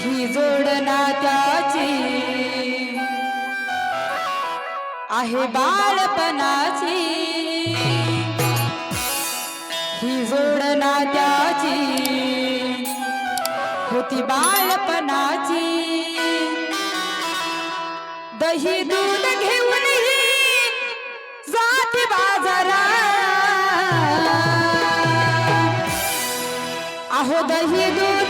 ही जोडना आहे बालपणाची ही जोडना त्याची होती बालपणाची दही दूध घेऊन जाती बाजारा আহদাহিয়ে দুধ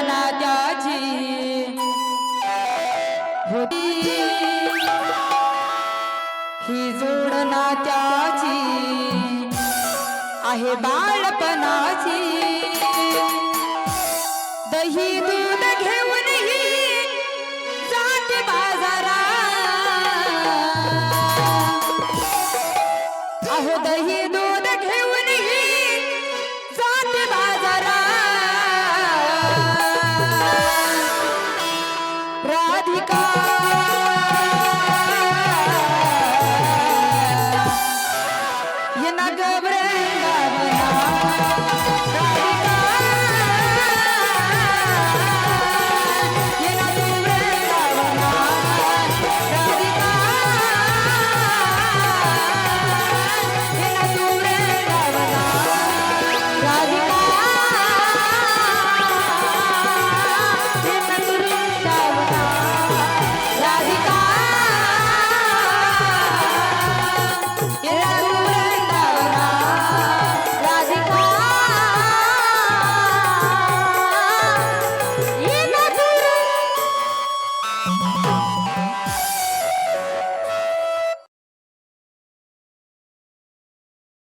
कल्पना त्याची. आहे बाळपणाची. दही